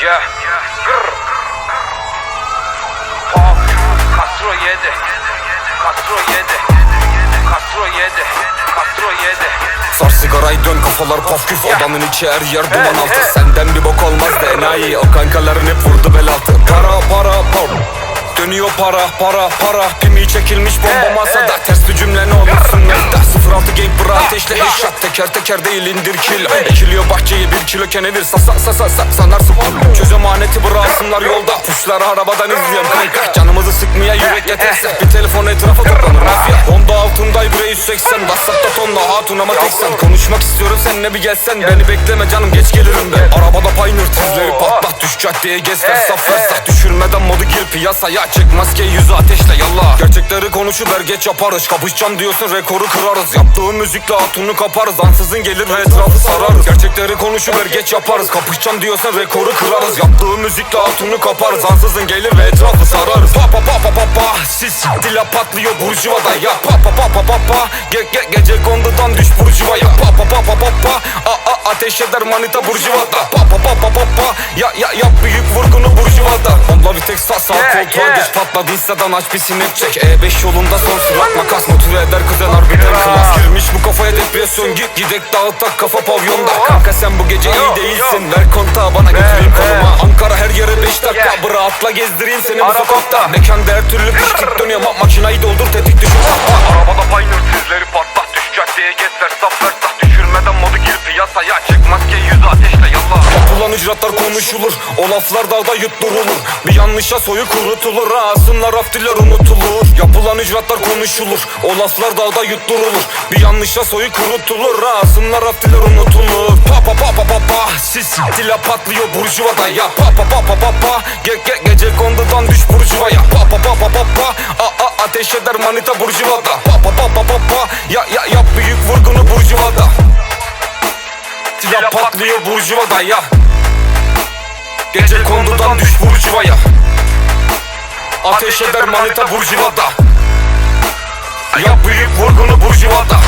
Yeah. Grr. Pop. Castro yedi. Castro yedi. Castro yedi. Castro yedi. Sar sigarayı dön kafalar paf küf Odanın içi her yer duman altı. Senden bir bok olmaz da enayi O kankaların hep vurdu bel altı Para para para Dönüyor para para para Pimi çekilmiş bomba masada. Ters bir cümle ne olursun Mevda 06 game bra ateşle headshot Teker teker değil indir kill Ekiliyor bahçeye bir kilo kenevir Sa sa sa sa sa sanarsın bıraksınlar yolda Puşları arabadan izliyorum kanka Canımızı sıkmaya yürek yeterse Bir telefon etrafa toplanır. Mafya Honda altında bre 180 Whatsapp'ta tonla hatun ama teksen Konuşmak istiyorum seninle bir gelsen. Beni bekleme canım geç gelirim ben. Arabada paynır tizleri patlat Düş caddeye gez fersah fersah piyasaya Çek maskeyi yüzü ateşle yallah Gerçekleri konuşuver geç yaparız Kapışacağım diyorsun rekoru kırarız Yaptığım müzikle hatunu kaparız Ansızın gelir ve etrafı sararız Gerçekleri konuşuver geç yaparız Kapışacağım diyorsan rekoru kırarız Yaptığım müzikle hatunu kaparız Ansızın gelir ve etrafı sararız Pa pa pa pa pa pa Sis dila patlıyor burjuvada ya Pa pa pa pa pa pa Ge ge gece kondudan düş burjuvaya Pa pa pa pa pa pa A a ateş eder manita burjuvada Pa pa pa pa pa pa Ya ya yap büyük vurgunu burjuvada yeah. geç patladı Insta'dan aç bir snap çek. E5 yolunda son sürat makas. Motive eder kuzen harbiden klas. Girmiş bu kafaya depresyon. Git Gidek dağıtak kafa pavyonda. Kanka sen bu gece iyi değilsin. Ver kontağı bana götüreyim ver. konuma. Ankara her yere 5 dakika. Bıra atla gezdireyim seni bu sokakta. Mekanda her türlü piştik dönüyor. Ma makinayı doldur tetik düşür Arabada paynır tizleri patlat Düş caddeye geç versaf versaf Düşürmeden modu gir piyasaya. Çek maskeyi yüzü ateşle Yapılan icraatlar konuşulur. O laflar dağda yutturulur. Bir yanlışa soyu kurutulur Ağzınlar aftiler unutulur. Yapılan icraatlar konuşulur. O laflar dağda yutturulur. Bir yanlışa soyu kurutulur Ağzınlar aftiler unutulur. Pa pa pa pa pa pa. Sis dila patlıyor. Burjuvada ya. Pa pa pa pa pa pa. Ge ge gece kondudan düş burjuvaya Pa pa pa pa pa pa. A a ateş eder manita burjuvada patlıyor burjuvada ya Gece kondudan düş burjuvaya Ateş eder manita burjuvada Ya büyük vurgunu burjuvada